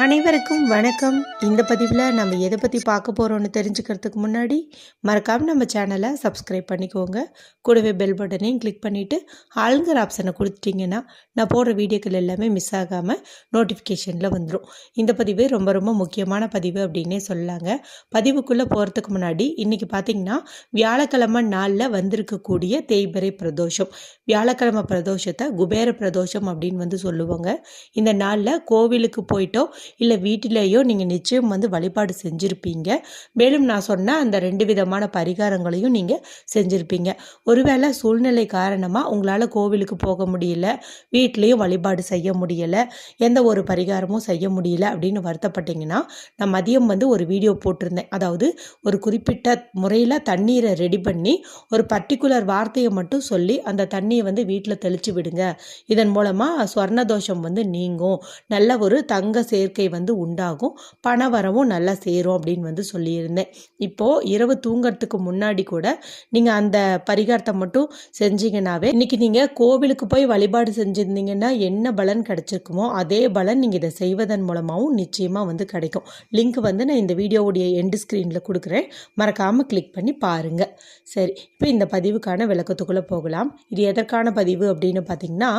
அனைவருக்கும் வணக்கம். இந்த பதிவில் நம்ம எதை பற்றி பார்க்க போகிறோம்னு தெரிஞ்சுக்கிறதுக்கு முன்னாடி மறக்காமல் நம்ம சேனலை சப்ஸ்கிரைப் பண்ணிக்கோங்க. கூடவே பெல் பட்டனையும் கிளிக் பண்ணிவிட்டு ஆளுங்கிற ஆப்ஷனை கொடுத்துட்டிங்கன்னா நான் போடுற வீடியோக்கள் எல்லாமே மிஸ் ஆகாமல் நோட்டிஃபிகேஷனில் வந்துடும் இந்த பதிவு ரொம்ப ரொம்ப முக்கியமான பதிவு அப்படின்னே சொல்லலாங்க. பதிவுக்குள்ளே போகிறதுக்கு முன்னாடி இன்றைக்கி பார்த்திங்கன்னா வியாழக்கிழமை நாளில் வந்திருக்கக்கூடிய தேய்பிறை பிரதோஷம். வியாழக்கிழமை பிரதோஷத்தை குபேர பிரதோஷம் அப்படின்னு வந்து சொல்லுவாங்க. இந்த நாளில் கோவிலுக்கு போயிட்டோ இல்லை வீட்டிலேயோ நீங்கள் நிச்சயம் வந்து வழிபாடு செஞ்சுருப்பீங்க. மேலும் நான் சொன்ன அந்த ரெண்டு விதமான பரிகாரங்களையும் நீங்கள் செஞ்சுருப்பீங்க. ஒருவேளை சூழ்நிலை காரணமாக உங்களால் கோவிலுக்கு போக முடியல வீட்லேயும் வழிபாடு செய்ய முடியலை எந்த ஒரு பரிகாரமும் செய்ய முடியல அப்படின்னு வருத்தப்பட்டீங்கன்னா நான் மதியம் வந்து ஒரு வீடியோ போட்டிருந்தேன். அதாவது ஒரு குறிப்பிட்ட முறையில் தண்ணீரை ரெடி பண்ணி ஒரு பர்டிகுலர் வார்த்தையை மட்டும் சொல்லி அந்த தண்ணியை வந்து வீட்டில் தெளித்து விடுங்க. இதன் மூலமாக ஸ்வர்ண தோஷம் வந்து நீங்கும். நல்ல ஒரு தங்க சேர்க்கை வந்து உண்டாகும். பண வரவும் நல்லா சேரும் அப்படின்னு வந்து சொல்லியிருந்தேன். இப்போது இரவு தூங்கிறதுக்கு முன்னாடி கூட நீங்கள் அந்த பரிகாரத்தை மட்டும் செஞ்சீங்கன்னாவே இன்றைக்கி நீங்கள் கோவிலுக்கு போய் வழிபாடு செஞ்சுருந்தீங்கன்னா என்ன பலன் கிடைச்சிருக்குமோ அதே பலன் நீங்கள் இதை செய்வதன் மூலமாகவும் நிச்சயமாக வந்து கிடைக்கும். லிங்க் வந்து நான் இந்த வீடியோவுடைய எண்டு ஸ்க்ரீனில் கொடுக்குறேன். மறக்காமல் கிளிக் பண்ணி பாருங்கள் சரி இப்போ இந்த பதிவுக்கான விளக்கத்துக்குள்ளே போகலாம். இது எதற்கான பதிவு அப்படின்னு பார்த்தீங்கன்னா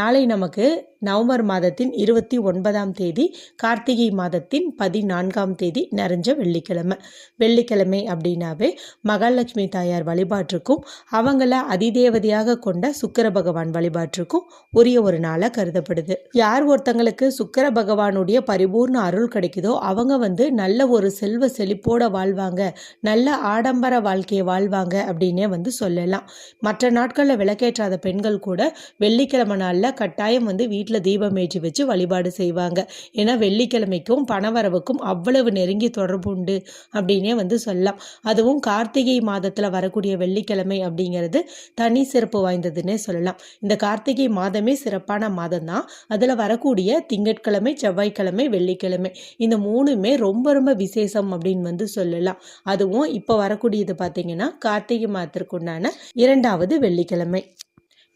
நாளை நமக்கு நவம்பர் மாதத்தின் இருபத்தி ஒன்பதாம் தேதி கார்த்திகை மாதத்தின் பதினான்காம் தேதி நிறைஞ்ச வெள்ளிக்கிழமை. வெள்ளிக்கிழமை அப்படின்னாவே மகாலட்சுமி தாயார் வழிபாட்டிற்கும் அவங்கள அதிதேவதையாக கொண்ட சுக்கர பகவான் வழிபாட்டிற்கும் உரிய ஒரு நாளாக கருதப்படுது. யார் ஒருத்தங்களுக்கு சுக்கர பகவானுடைய பரிபூர்ண அருள் கிடைக்குதோ அவங்க வந்து நல்ல ஒரு செல்வ செழிப்போட வாழ்வாங்க நல்ல ஆடம்பர வாழ்க்கையை வாழ்வாங்க அப்படின்னே வந்து சொல்லலாம். மற்ற நாட்களில் விளக்கேற்றாத பெண்கள் கூட வெள்ளிக்கிழமை நாளில் கட்டாயம் வந்து வீட்டில் தீபம் ஏற்றி வச்சு வழிபாடு செய்வாங்க. ஏன்னா வெள்ளிக்கிழமைக்கும் பணவரவுக்கும் அவ்வளவு நெருங்கி தொடர்பு உண்டு அப்படின்னே வந்து சொல்லலாம். அதுவும் கார்த்திகை மாதத்தில் வரக்கூடிய வெள்ளிக்கிழமை அப்படிங்கிறது தனி சிறப்பு வாய்ந்ததுன்னே சொல்லலாம். இந்த கார்த்திகை மாதமே சிறப்பான மாதம் தான் அதில் வரக்கூடிய திங்கட்கிழமை செவ்வாய்க்கிழமை வெள்ளிக்கிழமை இந்த மூணுமே ரொம்ப ரொம்ப விசேஷம் அப்படின்னு வந்து சொல்லலாம். அதுவும் இப்போ வரக்கூடியது பார்த்தீங்கன்னா கார்த்திகை மாதத்திற்குண்டான இரண்டாவது வெள்ளிக்கிழமை.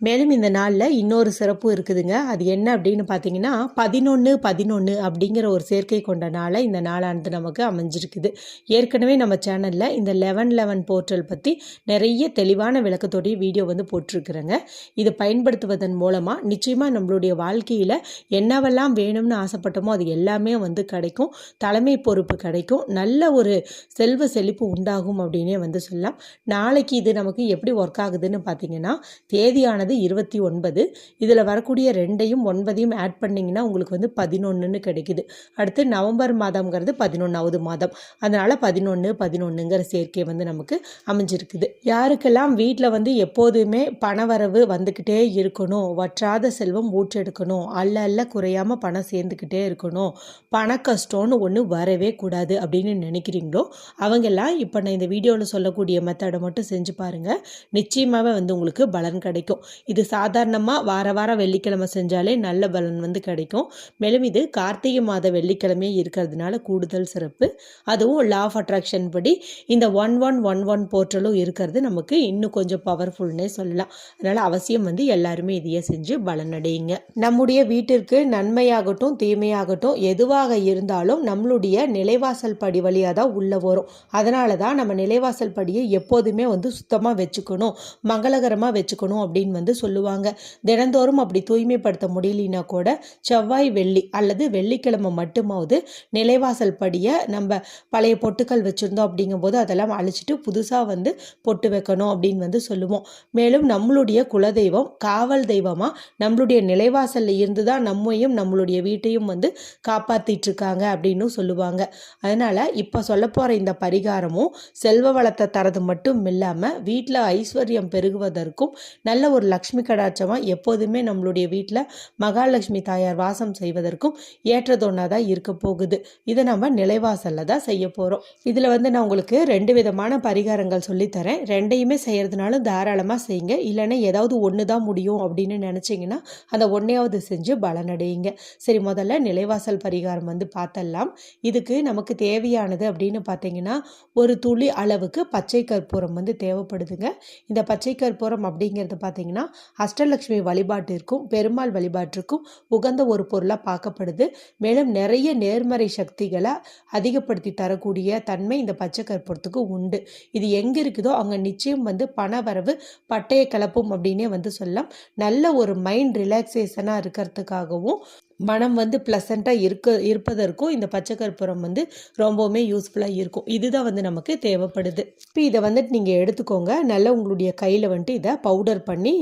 மேலும் இந்த நாளில் இன்னொரு சிறப்பு இருக்குதுங்க. அது என்ன அப்படின்னு பார்த்தீங்கன்னா பதினொன்று பதினொன்று அப்படிங்கிற ஒரு சேர்க்கை கொண்ட நாளை இந்த நாளானது நமக்கு அமைஞ்சிருக்குது. ஏற்கனவே நம்ம சேனலில் இந்த லெவன் லெவன் போர்ட்டல் பற்றி நிறைய தெளிவான விளக்கத்தோடைய வீடியோ வந்து போட்டிருக்கிறேங்க. இதை பயன்படுத்துவதன் மூலமாக நிச்சயமாக நம்மளுடைய வாழ்க்கையில் என்னவெல்லாம் வேணும்னு ஆசைப்பட்டோமோ அது எல்லாமே வந்து கிடைக்கும். தலைமை பொறுப்பு கிடைக்கும். நல்ல ஒரு செல்வ செழிப்பு உண்டாகும் அப்படின்னே வந்து சொல்லலாம். நாளைக்கு இது நமக்கு எப்படி ஒர்க் ஆகுதுன்னு பார்த்தீங்கன்னா தேதியானது இருபத்தி ஒன்பது. இதில் வரக்கூடிய ரெண்டையும் ஒன்பதையும் ஆட் பண்ணிங்கன்னா உங்களுக்கு வந்து பதினொன்றுன்னு கிடைக்குது. அடுத்து நவம்பர் மாதம்ங்கிறது பதினொன்றாவது மாதம். அதனால் பதினொன்று பதினொன்றுங்கிற சேர்க்கை வந்து நமக்கு அமைஞ்சிருக்குது. யாருக்கெல்லாம் வீட்டில் வந்து எப்போதுமே பணவரவு வந்துக்கிட்டே இருக்கணும் வற்றாத செல்வம் ஊற்றெடுக்கணும் அல்ல அல்ல குறையாமல் பணம் சேர்ந்துக்கிட்டே இருக்கணும் பண கஷ்டம்னு ஒன்று வரவே கூடாது அப்படின்னு நினைக்கிறீங்களோ அவங்கெல்லாம் இப்போ நான் இந்த வீடியோவில் சொல்லக்கூடிய மெத்தடை மட்டும் செஞ்சு பாருங்கள் நிச்சயமாகவே வந்து உங்களுக்கு பலன் கிடைக்கும். இது சாதாரணமாக வார வாரம் வெள்ளிக்கிழமை செஞ்சாலே நல்ல பலன் வந்து கிடைக்கும். மேலும் இது கார்த்திகை மாத வெள்ளிக்கிழமையே இருக்கிறதுனால கூடுதல் சிறப்பு. அதுவும் லா ஆஃப் அட்ராக்ஷன் படி இந்த ஒன் ஒன் ஒன் ஒன் போர்ட்டலும் இருக்கிறது. நமக்கு இன்னும் கொஞ்சம் பவர்ஃபுல்னே சொல்லலாம். அதனால் அவசியம் வந்து எல்லாருமே இதையே செஞ்சு பலனடையுங்க. நம்முடைய வீட்டிற்கு நன்மையாகட்டும் தீமையாகட்டும் எதுவாக இருந்தாலும் நம்மளுடைய நிலைவாசல் படி வழியாக தான் உள்ளே வரும். அதனால தான் நம்ம நிலைவாசல் படியை எப்போதுமே வந்து சுத்தமாக வச்சுக்கணும். மங்களகரமாக வச்சுக்கணும் அப்படின்னு வந்து வந்து சொல்லுவாங்க. தினந்தோறும் அப்படி தூய்மைப்படுத்த முடியலனா கூட செவ்வாய் வெள்ளி அல்லது வெள்ளிக்கிழமை மட்டுமாவது நிலைவாசல் படியை நம்ம பழைய பொட்டுக்கள் வச்சுருந்தோம் அப்படிங்கும்போது அதெல்லாம் அழிச்சிட்டு புதுசாக வந்து பொட்டு வைக்கணும் அப்படின்னு வந்து சொல்லுவோம். மேலும் நம்மளுடைய குலதெய்வம் காவல் தெய்வமாக நம்மளுடைய நிலைவாசலில் இருந்து தான் நம்மையும் நம்மளுடைய வீட்டையும் வந்து காப்பாற்றிட்டு இருக்காங்க அப்படின்னு சொல்லுவாங்க. அதனால் இப்போ சொல்ல போகிற இந்த பரிகாரமும் செல்வ வளத்தை தரது மட்டும் இல்லாமல் வீட்டில் ஐஸ்வர்யம் பெருகுவதற்கும் நல்ல ஒரு லக்ஷ்மி கடாட்சமாக எப்போதுமே நம்மளுடைய வீட்டில் மகாலட்சுமி தாயார் வாசம் செய்வதற்கும் ஏற்றதொன்னா தான் இருக்க போகுது. இதை நம்ம நிலைவாசலில் தான் செய்ய போகிறோம் இதில் வந்து நான் உங்களுக்கு ரெண்டு விதமான பரிகாரங்கள் சொல்லித்தரேன் ரெண்டையுமே செய்கிறதுனாலும் தாராளமாக செய்யுங்க. இல்லைன்னா ஏதாவது ஒன்று தான் முடியும் அப்படின்னு நினச்சிங்கன்னா அந்த ஒன்றையாவது செஞ்சு பலனடையுங்க. சரி முதல்ல நிலைவாசல் பரிகாரம் வந்து பார்த்தலாம் இதுக்கு நமக்கு தேவையானது அப்படின்னு பார்த்தீங்கன்னா ஒரு துளி அளவுக்கு பச்சை கற்பூரம் வந்து தேவைப்படுதுங்க. இந்த பச்சை கற்பூரம் அப்படிங்கிறது பார்த்தீங்கன்னா அஷ்டலக்ஷ்மி வழிபாட்டிற்கும் பெருமாள் வழிபாட்டிற்கும் உகந்த ஒரு பொருளாக பார்க்கப்படுது. மேலும் நிறைய நேர்மறை சக்திகளை அதிகப்படுத்தி தரக்கூடிய தன்மை இந்த பச்சை கற்பூரத்துக்கு உண்டு. இது எங்கே இருக்குதோ அங்கே நிச்சயம் வந்து பண வரவு பட்டையை கிளப்பும் அப்படின்னே வந்து சொல்லலாம். நல்ல ஒரு மைண்ட் ரிலாக்ஸேஷனாக இருக்கிறதுக்காகவும் மனம் வந்து ப்ளசண்ட்டாக இருக்க இருப்பதற்கும் இந்த பச்சை கற்பூரம் வந்து ரொம்பவுமே யூஸ்ஃபுல்லாக இருக்கும். இதுதான் வந்து நமக்கு தேவைப்படுது. இப்போ இதை வந்துட்டு நீங்கள் எடுத்துக்கோங்க. நல்லா உங்களுடைய கையில் வந்துட்டு இதை பவுடர் பண்ணி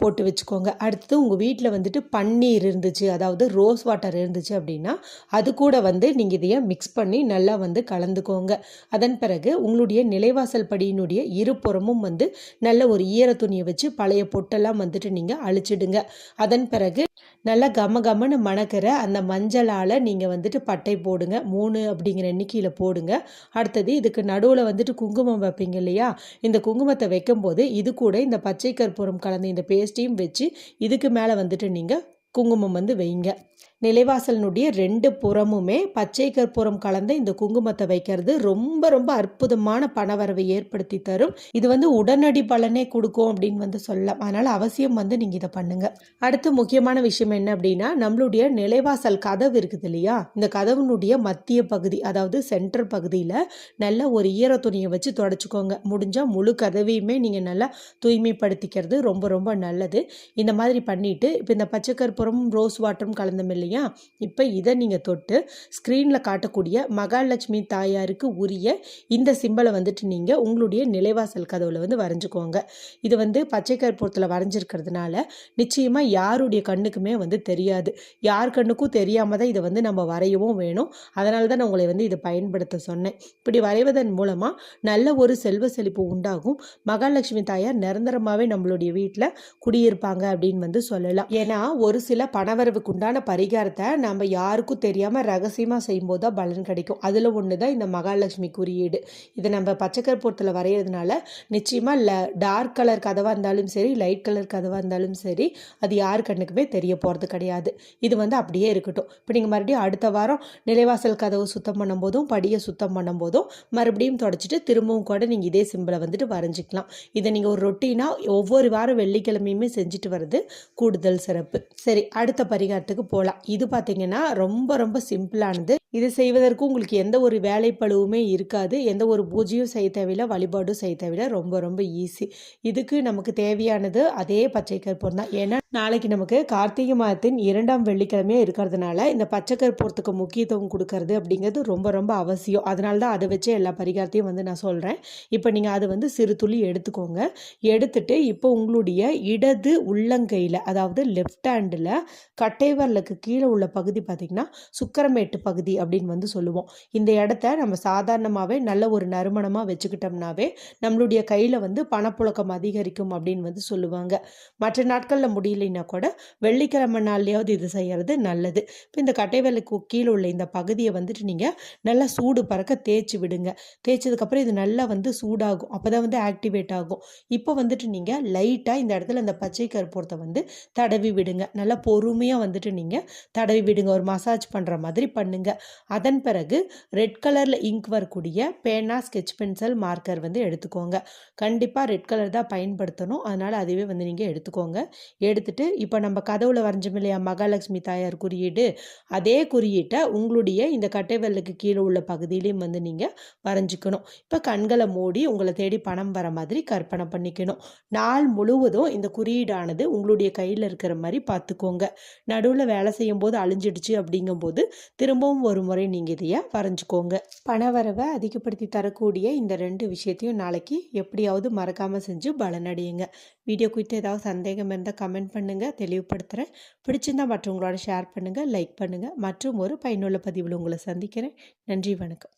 போட்டு வச்சுக்கோங்க. அடுத்தது உங்கள் வீட்டில் வந்துட்டு பன்னீர் இருந்துச்சு அதாவது ரோஸ் வாட்டர் இருந்துச்சு அப்படின்னா அது கூட வந்து நீங்கள் இதையே மிக்ஸ் பண்ணி நல்லா வந்து கலந்துக்கோங்க. அதன் பிறகு உங்களுடைய நிலைவாசல் படியினுடைய இருபுறமும் வந்து நல்ல ஒரு ஈர துணியை வச்சு பழைய பொட்டெல்லாம் வந்துட்டு நீங்கள் அழிச்சிடுங்க. அதன் பிறகு நல்லா கம கமன்னு மணக்கிற அந்த மஞ்சளால் நீங்கள் வந்துட்டு பட்டை போடுங்க. மூணு அப்படிங்கிற எண்ணிக்கையில் போடுங்க. அடுத்தது இதுக்கு நடுவில் வந்துட்டு குங்குமம் வைப்பீங்க இல்லையா? இந்த குங்குமத்தை வைக்கும்போது இது கூட இந்த பச்சை கற்பூரம் கலந்த இந்த பேஸ்ட்டையும் வச்சு இதுக்கு மேலே வந்துட்டு நீங்கள் குங்குமம் வந்து வைங்க. நிலைவாசலினுடைய ரெண்டு புறமுமே பச்சை கற்பூரம் கலந்த இந்த குங்குமத்தை வைக்கிறது. ரொம்ப ரொம்ப அற்புதமான பணவரவை ஏற்படுத்தி தரும். இது வந்து உடனடி பலனே கொடுக்கும் அப்படின்னு வந்து சொல்லலாம். அதனால் அவசியம் வந்து நீங்கள் இதை பண்ணுங்க. அடுத்து முக்கியமான விஷயம் என்ன அப்படின்னா நம்மளுடைய நிலைவாசல் கதவு இருக்குது இல்லையா? இந்த கதவுனுடைய மத்திய பகுதி அதாவது சென்டர் பகுதியில் நல்ல ஒரு ஈர துணியை வச்சு தொடச்சிக்கோங்க. முடிஞ்சால் முழு கதவையுமே நீங்கள் நல்லா தூய்மைப்படுத்திக்கிறது ரொம்ப ரொம்ப நல்லது. இந்த மாதிரி பண்ணிட்டு இப்போ இந்த பச்சை கற்பூரம் ரோஸ் வாட்டரும் கலந்த இல்லையா? இப்போ இதை நீங்கள் தொட்டு ஸ்க்ரீனில் காட்டக்கூடிய மகாலட்சுமி தாயாருக்கு உரிய இந்த சிம்பலை வந்துட்டு நீங்கள் உங்களுடைய நிலைவாசல் கதவில் வந்து வரைஞ்சிக்கோங்க. இது வந்து பச்சை கற்பூரத்தில் வரைஞ்சிருக்கிறதுனால நிச்சயமாக யாருடைய கண்ணுக்குமே வந்து தெரியாது. யார் கண்ணுக்கும் தெரியாமல் தான் இதை வந்து நம்ம வரையவும் வேணும். அதனால தான் நான் உங்களை வந்து இதை பயன்படுத்த சொன்னேன். இப்படி வரைவதன் மூலமாக நல்ல ஒரு செல்வ செழிப்பு உண்டாகும். மகாலட்சுமி தாயார் நிரந்தரமாகவே நம்மளுடைய வீட்டில் குடியிருப்பாங்க அப்படின்னு வந்து சொல்லலாம். ஏன்னா ஒரு சில பணவரவுக்குண்டான உண்டான பரிகாரத்தை நம்ம யாருக்கும் தெரியாமல் ரகசியமாக செய்யும்போது தான் பலன் கிடைக்கும். அதில் ஒன்று தான் இந்த மகாலட்சுமி குறியீடு. இதை நம்ம பச்சைக்கற்பூரத்தில் வரைகிறதுனால நிச்சயமாக ல டார்க் கலர் கதவாக இருந்தாலும் சரி லைட் கலர் கதவாக இருந்தாலும் சரி அது யார் கண்ணுக்குமே தெரிய போகிறது கிடையாது. இது வந்து அப்படியே இருக்கட்டும். இப்போ நீங்கள் மறுபடியும் அடுத்த வாரம் நிலைவாசல் கதவு சுத்தம் பண்ணும்போதும் படியை சுத்தம் பண்ணும்போதும் மறுபடியும் தொடச்சிட்டு திரும்பவும் கூட நீங்கள் இதே சிம்பிளை வந்துட்டு வரைஞ்சிக்கலாம். இதை நீங்கள் ஒரு ரொட்டீனாக ஒவ்வொரு வாரம் வெள்ளிக்கிழமையுமே செஞ்சுட்டு வர்றது கூடுதல் சிறப்பு. சரி அடுத்த பரிகாரத்துக்கு போகலாம் இது பார்த்தீங்கன்னா ரொம்ப ரொம்ப சிம்பிளானது. இது செய்வதற்கு உங்களுக்கு எந்த ஒரு வேலைப்பளுவுமே இருக்காது. எந்த ஒரு பூஜையும் செய்ய தேவையில்ல வழிபாடும் செய்ய தேவையில்ல. ரொம்ப ரொம்ப ஈஸி இதுக்கு நமக்கு தேவையானது அதே பச்சை கற்பூரம் தான் ஏன்னா நாளைக்கு நமக்கு கார்த்திகை மாதத்தின் இரண்டாம் வெள்ளிக்கிழமையாக இருக்கிறதுனால இந்த பச்சை கற்பூரத்துக்கு முக்கியத்துவம் கொடுக்கறது அப்படிங்கிறது ரொம்ப ரொம்ப அவசியம். அதனால தான் அதை வச்சு எல்லா பரிகாரத்தையும் வந்து நான் சொல்கிறேன் இப்போ நீங்கள் அதை வந்து சிறு துளி எடுத்துக்கோங்க. எடுத்துட்டு இப்போ உங்களுடைய இடது உள்ளங்கையில் அதாவது லெஃப்ட் ஹேண்டில் கட்டைவரலுக்கு கீழே உள்ள பகுதி பார்த்திங்கன்னா சுக்கரமேட்டு பகுதி அப்படின்னு வந்து சொல்லுவோம். இந்த இடத்த நம்ம சாதாரணமாகவே நல்ல ஒரு நறுமணமாக வச்சுக்கிட்டோம்னாவே நம்மளுடைய கையில் வந்து பணப்புழக்கம் அதிகரிக்கும் அப்படின்னு வந்து சொல்லுவாங்க. மற்ற நாட்களில் முடியல முடியலைன்னா கூட வெள்ளிக்கிழமை நாள்லையாவது இது செய்கிறது நல்லது. இப்போ இந்த கட்டை கீழே உள்ள இந்த பகுதியை வந்துட்டு நீங்கள் நல்லா சூடு பறக்க தேய்ச்சி விடுங்க. தேய்ச்சதுக்கப்புறம் இது நல்லா வந்து சூடாகும். அப்போ தான் வந்து ஆக்டிவேட் ஆகும். இப்போ வந்துட்டு நீங்கள் லைட்டாக இந்த இடத்துல இந்த பச்சை கருப்பூரத்தை வந்து தடவி விடுங்க. நல்லா பொறுமையாக வந்துட்டு நீங்கள் தடவி விடுங்க. ஒரு மசாஜ் பண்ணுற மாதிரி பண்ணுங்க. அதன் பிறகு ரெட் கலரில் இங்க் வரக்கூடிய பேனா ஸ்கெட்ச் பென்சில் மார்க்கர் வந்து எடுத்துக்கோங்க. கண்டிப்பாக ரெட் கலர் தான் பயன்படுத்தணும். அதனால் அதுவே வந்து நீங்கள் எடுத்துக்கோங்க. எடுத்து எடுத்துட்டு இப்போ நம்ம கதவுல வரைஞ்சோம் இல்லையா மகாலட்சுமி தாயார் குறியீடு? அதே குறியீட்டை உங்களுடைய இந்த கட்டை கீழே உள்ள பகுதியிலையும் வந்து நீங்கள் வரைஞ்சிக்கணும். இப்போ கண்களை மூடி உங்களை தேடி பணம் வர மாதிரி கற்பனை பண்ணிக்கணும். நாள் முழுவதும் இந்த குறியீடானது உங்களுடைய கையில் இருக்கிற மாதிரி பார்த்துக்கோங்க. நடுவில் வேலை செய்யும் போது அழிஞ்சிடுச்சு அப்படிங்கும்போது திரும்பவும் ஒரு முறை நீங்கள் இதைய வரைஞ்சிக்கோங்க. பணவரவை அதிகப்படுத்தி தரக்கூடிய இந்த ரெண்டு விஷயத்தையும் நாளைக்கு எப்படியாவது மறக்காமல் செஞ்சு பலனடையுங்க. வீடியோ குறித்து ஏதாவது சந்தேகம் இருந்தால் கமெண்ட் பண்ணுங்கள் தெளிவுபடுத்துகிறேன் பிடிச்சிருந்தா மற்றவங்களோட ஷேர் பண்ணுங்கள் லைக் பண்ணுங்கள் மற்றும் ஒரு பயனுள்ள பதிவில் உங்களை சந்திக்கிறேன். நன்றி வணக்கம்.